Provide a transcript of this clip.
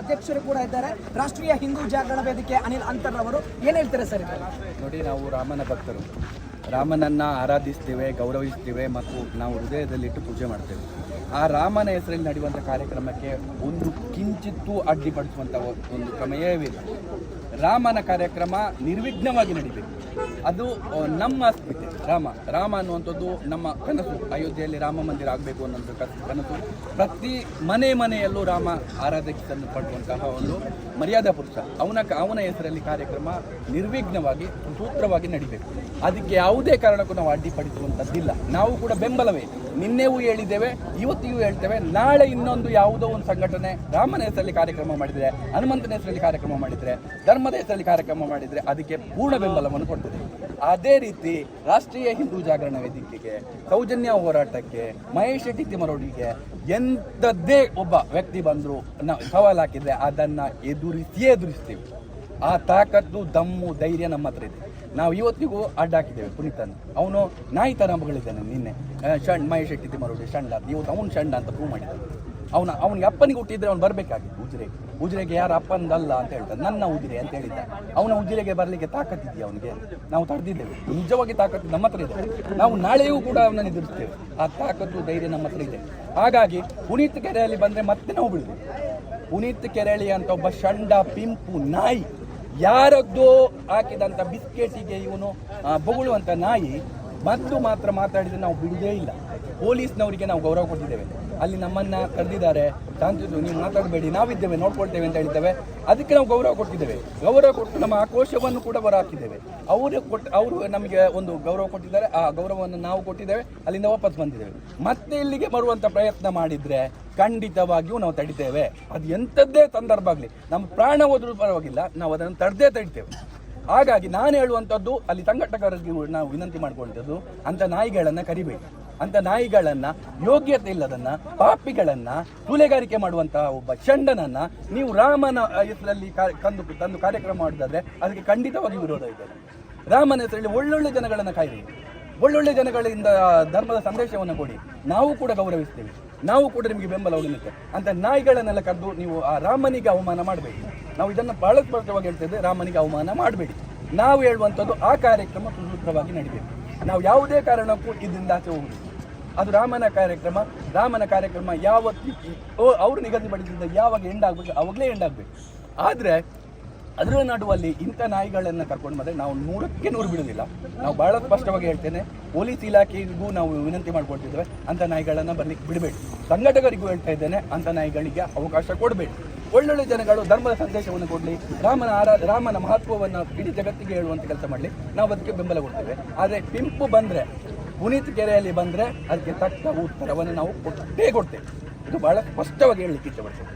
ಅಧ್ಯಕ್ಷರು ಕೂಡ ಇದ್ದಾರೆ. ರಾಷ್ಟ್ರೀಯ ಹಿಂದೂ ಜಾಗರಣ ವೇದಿಕೆ ಅನಿಲ್ ಅಂತರ್ ಅವರು ಏನ್ ಹೇಳ್ತಾರೆ ಸರ್ ನೋಡಿ, ನಾವು ರಾಮನ ಭಕ್ತರು. ರಾಮನನ್ನ ಆರಾಧಿಸ್ತೇವೆ, ಗೌರವಿಸ್ತೇವೆ ಮತ್ತು ನಾವು ಹೃದಯದಲ್ಲಿಟ್ಟು ಪೂಜೆ ಮಾಡ್ತೇವೆ. ಆ ರಾಮನ ಹೆಸರಲ್ಲಿ ನಡೆಯುವಂಥ ಕಾರ್ಯಕ್ರಮಕ್ಕೆ ಒಂದು ಕಿಂಚಿತ್ತೂ ಅಡ್ಡಿಪಡಿಸುವಂಥ ಒಂದು ಪ್ರಮೇಯವಿಲ್ಲ ರಾಮನ ಕಾರ್ಯಕ್ರಮ ನಿರ್ವಿಘ್ನವಾಗಿ ನಡೀಬೇಕು. ಅದು ನಮ್ಮ ಅಸ್ಮಿತೆ ರಾಮ ರಾಮ ಅನ್ನುವಂಥದ್ದು ನಮ್ಮ ಕನಸು. ಅಯೋಧ್ಯೆಯಲ್ಲಿ ರಾಮ ಮಂದಿರ ಆಗಬೇಕು ಅನ್ನೋದು ಕನಸು. ಪ್ರತಿ ಮನೆ ಮನೆಯಲ್ಲೂ ರಾಮ ಆರಾಧಕನ್ನು ಪಡುವಂತಹ ಒಂದು ಮರ್ಯಾದಾ ಪುರುಷ. ಅವನ ಅವನ ಹೆಸರಲ್ಲಿ ಕಾರ್ಯಕ್ರಮ ನಿರ್ವಿಘ್ನವಾಗಿ, ಸೂತ್ರವಾಗಿ ನಡೀಬೇಕು. ಅದಕ್ಕೆ ಯಾವುದೇ ಕಾರಣಕ್ಕೂ ನಾವು ಅಡ್ಡಿಪಡಿಸುವಂಥದ್ದಿಲ್ಲ. ನಾವು ಕೂಡ ಬೆಂಬಲವೇ. ನಿನ್ನೆವೂ ಹೇಳಿದ್ದೇವೆ, ಇವತ್ತಿಗೂ ಹೇಳ್ತೇವೆ. ನಾಳೆ ಇನ್ನೊಂದು ಯಾವುದೋ ಒಂದು ಸಂಘಟನೆ ರಾಮನ ಹೆಸರಲ್ಲಿ ಕಾರ್ಯಕ್ರಮ ಮಾಡಿದರೆ, ಹನುಮಂತನ ಹೆಸರಲ್ಲಿ ಕಾರ್ಯಕ್ರಮ ಮಾಡಿದರೆ, ಧರ್ಮದ ಹೆಸರಲ್ಲಿ ಕಾರ್ಯಕ್ರಮ ಮಾಡಿದರೆ ಅದಕ್ಕೆ ಪೂರ್ಣ ಬೆಂಬಲವನ್ನು ಕೊಡ್ತದೆ. ಅದೇ ರೀತಿ ರಾಷ್ಟ್ರೀಯ ಹಿಂದೂ ಜಾಗರಣ ವೇದಿಕೆಗೆ, ಸೌಜನ್ಯ ಹೋರಾಟಕ್ಕೆ, ಮಹೇಶ್ ಶೆಟ್ಟಿ ತಿಮರೋಡಿಗೆ ಎಂಥದ್ದೇ ಒಬ್ಬ ವ್ಯಕ್ತಿ ಬಂದರು ಸವಾಲು ಹಾಕಿದರೆ ಅದನ್ನು ಎದುರಿಸಿಯೇ ಎದುರಿಸ್ತೀವಿ. ಆ ತಾಕತ್ತು, ದಮ್ಮು, ಧೈರ್ಯ ನಮ್ಮ ಹತ್ರ ಇದೆ. ನಾವು ಇವತ್ತಿಗೂ ಅಡ್ಡಾಕಿದ್ದೇವೆ ಪುನೀತನ. ಅವನು ನಾಯಿ ಥರ ಮಗಳಿದ್ದಾನೆ ನಿನ್ನೆ. ಷಂಡ್ ಮಹೇಶ್ ಶೆಟ್ಟಿ ತಿಮ್ಮರೋಡಿ ಷಂಡ ಅಂತ. ಇವತ್ತು ಅವನು ಷಂಡ ಅಂತ ಪ್ರೂವ್ ಮಾಡಿದ್ದಾನೆ. ಅವನ, ಅವನಿಗೆ ಅಪ್ಪನಿಗೆ ಹುಟ್ಟಿದ್ರೆ ಅವ್ನು ಬರಬೇಕಾಗಿತ್ತು ಉಜಿರೆಗೆ ಉಜಿರೆಗೆ ಯಾರು ಅಪ್ಪಂದಲ್ಲ ಅಂತ ಹೇಳ್ತಾರೆ. ನನ್ನ ಉಜಿರೆ ಅಂತ ಹೇಳಿದ್ದ. ಅವನ ಉಜಿರೆಗೆ ಬರಲಿಕ್ಕೆ ತಾಕತ್ತಿದೆಯಾ ಅವನಿಗೆ? ನಾವು ತಡೆದಿದ್ದೇವೆ ನಿಜವಾಗಿ ತಾಕತ್ತು ನಮ್ಮ ಹತ್ರ ಇದೆ. ನಾವು ನಾಳೆಯೂ ಕೂಡ ಅವನನ್ನು ಎದುರಿಸ್ತೇವೆ. ಆ ತಾಕತ್ತು, ಧೈರ್ಯ ನಮ್ಮ ಹತ್ರ ಇದೆ. ಹಾಗಾಗಿ ಪುನೀತ್ ಕೆರೆಯಲ್ಲಿ ಬಂದರೆ ಮತ್ತೆ ನಾವು ಬಿಡುದು ಪುನೀತ್ ಕೆರೆಳಿ ಅಂತ ಒಬ್ಬ ಷಂಡ, ಪಿಂಪು ನಾಯಿ ಯಾರದ್ದೋ ಹಾಕಿದಂಥ ಬಿಸ್ಕೆಟಿಗೆ ಇವನು ಬೊಗಳುವಂಥ ನಾಯಿ ಮತ್ತು ಮಾತ್ರ ಮಾತಾಡಿದರೆ ನಾವು ಬಿಡುವುದೇ ಇಲ್ಲ. ಪೊಲೀಸ್ನವರಿಗೆ ನಾವು ಗೌರವ ಕೊಟ್ಟಿದ್ದೇವೆ. ಅಲ್ಲಿ ನಮ್ಮನ್ನ ಕರೆದಿದ್ದಾರೆ. ಶಾಂತಿದು ನೀವು ಮಾತಾಡಬೇಡಿ, ನಾವಿದ್ದೇವೆ, ನೋಡ್ಕೊಳ್ತೇವೆ ಅಂತ ಹೇಳಿದ್ದೇವೆ. ಅದಕ್ಕೆ ನಾವು ಗೌರವ ಕೊಟ್ಟಿದ್ದೇವೆ. ಗೌರವ ಕೊಟ್ಟು ನಮ್ಮ ಆಕ್ರೋಶವನ್ನು ಕೂಡ ಹೊರಹಾಕಿದ್ದೇವೆ ಅವರು ಕೊಟ್ಟು, ಅವರು ನಮಗೆ ಒಂದು ಗೌರವ ಕೊಟ್ಟಿದ್ದಾರೆ. ಆ ಗೌರವವನ್ನು ನಾವು ಕೊಟ್ಟಿದ್ದೇವೆ. ಅಲ್ಲಿಂದ ವಾಪಸ್ ಬಂದಿದ್ದೇವೆ. ಮತ್ತೆ ಇಲ್ಲಿಗೆ ಬರುವಂಥ ಪ್ರಯತ್ನ ಮಾಡಿದ್ರೆ ಖಂಡಿತವಾಗಿಯೂ ನಾವು ತಡಿತೇವೆ. ಅದು ಎಂಥದ್ದೇ ಸಂದರ್ಭ ಆಗಲಿ, ನಮ್ಮ ಪ್ರಾಣ ಹೋದರೂ ಪರವಾಗಿಲ್ಲ, ನಾವು ಅದನ್ನು ತಡೆದೇ ತಡಿತೇವೆ. ಹಾಗಾಗಿ ನಾನು ಹೇಳುವಂಥದ್ದು, ಅಲ್ಲಿ ಸಂಘಟಕರಿಗೆ ನಾವು ವಿನಂತಿ ಮಾಡಿಕೊಳ್ತದ್ದು ಅಂತ ನಾಯಿಗಳನ್ನು ಕರಿಬೇಡಿ. ಅಂತ ನಾಯಿಗಳನ್ನ ಯೋಗ್ಯತೆ ಇಲ್ಲದನ್ನ ಪಾಪಿಗಳನ್ನ ಕೂಲೆಗಾರಿಕೆ ಮಾಡುವಂತಹ ಒಬ್ಬ ಚಂಡನನ್ನ ನೀವು ರಾಮನ ಹೆಸರಲ್ಲಿ ಕಂದು ತಂದು ಕಾರ್ಯಕ್ರಮ ಮಾಡಿದ್ರೆ ಅದಕ್ಕೆ ಖಂಡಿತವಾಗಿ ವಿರೋಧ ಇದೆ. ರಾಮನ ಹೆಸರಲ್ಲಿ ಒಳ್ಳೊಳ್ಳೆ ಜನಗಳನ್ನ ಕಾಯಿರಿ. ಒಳ್ಳೊಳ್ಳೆ ಜನಗಳಿಂದ ಧರ್ಮದ ಸಂದೇಶವನ್ನು ಕೊಡಿ. ನಾವು ಕೂಡ ಗೌರವಿಸ್ತೇವೆ. ನಾವು ಕೂಡ ನಿಮಗೆ ಬೆಂಬಲ ಉಳಿಯುತ್ತೆ ಅಂತ ನಾಯಿಗಳನ್ನೆಲ್ಲ ಕರೆದು ನೀವು ಆ ರಾಮನಿಗೆ ಅವಮಾನ ಮಾಡಬೇಡಿ. ನಾವು ಇದನ್ನು ಬಹಳ ಸ್ಪಷ್ಟವಾಗಿ ಹೇಳ್ತಿದ್ದೆ ರಾಮನಿಗೆ ಅವಮಾನ ಮಾಡಬೇಡಿ. ನಾವು ಹೇಳುವಂಥದ್ದು ಆ ಕಾರ್ಯಕ್ರಮ ಸುಸೂತ್ರವಾಗಿ ನಡೀಬೇಕು. ನಾವು ಯಾವುದೇ ಕಾರಣಕ್ಕೂ ಇದರಿಂದ ಆಚೆ ಹೋಗಿ ಅದು ರಾಮನ ಕಾರ್ಯಕ್ರಮ ರಾಮನ ಕಾರ್ಯಕ್ರಮ ಯಾವತ್ತು ಅವರು ನಿಗದಿಪಡಿಸಿದ ಯಾವಾಗ ಎಂಡ್ ಆಗಬೇಕು, ಅವಾಗಲೇ ಎಂಡ್ ಆಗಬೇಕು. ಆದರೆ, ಅದರ ನಡುವಲ್ಲಿ ಇಂಥ ನಾಯಿಗಳನ್ನು ಕರ್ಕೊಂಡು ಬಂದರೆ ನಾವು ನೂರಕ್ಕೆ ನೂರು ಬಿಡೋದಿಲ್ಲ ನಾವು ಭಾಳ ಸ್ಪಷ್ಟವಾಗಿ ಹೇಳ್ತೇನೆ, ಪೊಲೀಸ್ ಇಲಾಖೆಗೂ ನಾವು ವಿನಂತಿ ಮಾಡ್ಕೊಳ್ತಿದ್ದೇವೆ, ಅಂಥ ನಾಯಿಗಳನ್ನು ಬರಲಿಕ್ಕೆ ಬಿಡಬೇಡಿ. ಸಂಘಟಕರಿಗೂ ಹೇಳ್ತಾ ಇದ್ದೇನೆ, ಅಂಥ ನಾಯಿಗಳಿಗೆ ಅವಕಾಶ ಕೊಡಬೇಡಿ. ಒಳ್ಳೊಳ್ಳೆ ಜನಗಳು ಧರ್ಮದ ಸಂದೇಶವನ್ನು ಕೊಡಲಿ, ರಾಮನ ಆರಾ, ರಾಮನ ಮಹತ್ವವನ್ನು ಇಡೀ ಜಗತ್ತಿಗೆ ಹೇಳುವಂಥ ಕೆಲಸ ಮಾಡಲಿ. ನಾವು ಅದಕ್ಕೆ ಬೆಂಬಲ ಕೊಡ್ತೇವೆ. ಆದರೆ ಪಿಂಪು ಬಂದರೆ, ಪುನೀತ್ ಕೆರೆಯಲ್ಲಿ ಬಂದರೆ ಅದಕ್ಕೆ ತಕ್ಕ ಉತ್ತರವನ್ನು ನಾವು ಕೊಟ್ಟೇ ಕೊಡ್ತೇವೆ. ಇದು ಬಹಳ ಸ್ಪಷ್ಟವಾಗಿ ಹೇಳಲಿಕ್ಕೆ ಇಷ್ಟಪಡ್ತೇವೆ